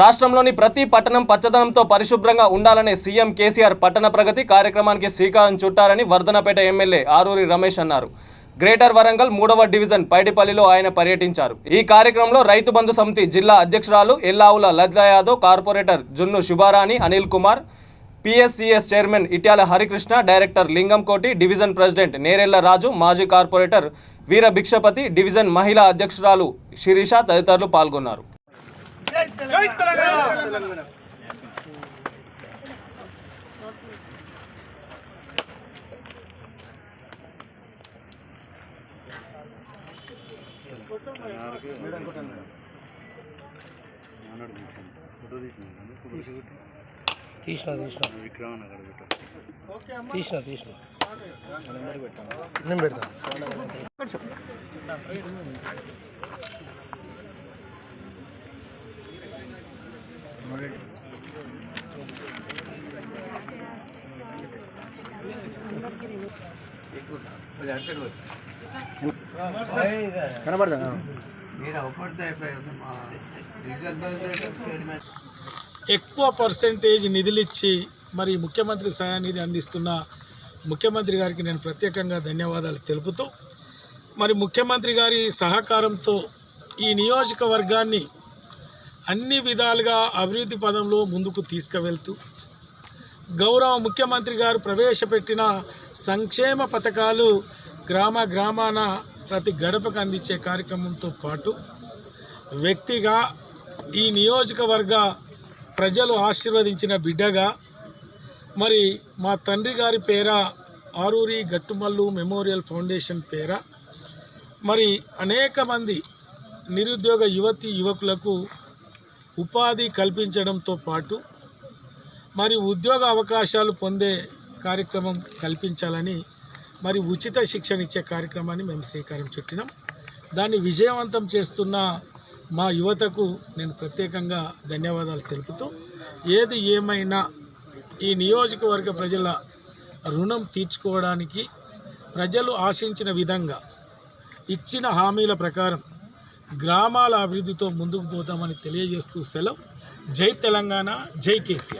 రాష్ట్రంలోని ప్రతి పట్టణం పచ్చదనంతో పరిశుభ్రంగా ఉండాలనే సీఎం కేసీఆర్ పట్టణ ప్రగతి కార్యక్రమానికి శ్రీకారం చుట్టారని వర్ధనపేట ఎమ్మెల్యే ఆరూరి రమేష్ అన్నారు. గ్రేటర్ వరంగల్ మూడవ డివిజన్ పైడిపల్లిలో ఆయన పర్యటించారు. ఈ కార్యక్రమంలో రైతు బంధు సమితి జిల్లా అధ్యక్షురాలు Ellavula Lalitha Yadav corporator Junnu Shubharani Anil Kumar PSCS chairman Ityala Harikrishna director Lingamkoti division president Nerella Raju మాజీ కార్పొరేటర్ వీర భిక్షపతి డివిజన్ మహిళా అధ్యక్షురాలు శిరీష తదితరులు పాల్గొన్నారు. జై తెలంగాణ తీసిన తీసిన. తీసిన తీసిన నేను పెడతాను కనబడతా ఎక్కువ పర్సెంటేజ్ నిధులిచ్చి మరి ముఖ్యమంత్రి సహాయనిధి అందిస్తున్న ముఖ్యమంత్రి గారికి నేను ప్రత్యేకంగా ధన్యవాదాలు తెలుపుతూ మరి ముఖ్యమంత్రి గారి సహకారంతో ఈ నియోజకవర్గాన్ని అన్ని విధాలుగా అభివృద్ధి పదంలో ముందుకు తీసుకువెళ్తూ గౌరవ ముఖ్యమంత్రి గారు ప్రవేశపెట్టిన సంక్షేమ పథకాలు గ్రామ గ్రామాన ప్రతి గడపకు అందించే కార్యక్రమంతో పాటు వ్యక్తిగా ఈ నియోజకవర్గ ప్రజలు ఆశీర్వదించిన బిడ్డగా మరి మా తండ్రి గారి పేర ఆరూరి గట్టుమల్లు మెమోరియల్ ఫౌండేషన్ పేర మరి అనేక మంది నిరుద్యోగ యువతి యువకులకు ఉపాధి కల్పించడంతో పాటు మరి ఉద్యోగ అవకాశాలు పొందే కార్యక్రమం కల్పించాలని మరి ఉచిత శిక్షణ ఇచ్చే కార్యక్రమాన్ని మేము శ్రీకారం చుట్టినాం. దాన్ని విజయవంతం చేస్తున్న మా యువతకు నేను ప్రత్యేకంగా ధన్యవాదాలు తెలుపుతూ ఏది ఏమైనా ఈ నియోజకవర్గ ప్రజల రుణం తీర్చుకోవడానికి ప్రజలు ఆశించిన విధంగా ఇచ్చిన హామీల ప్రకారం గ్రామాల అభివృద్ధితో ముందుకు పోతామని తెలియజేస్తూ సెలవు. జై తెలంగాణ జై కేసీఆర్.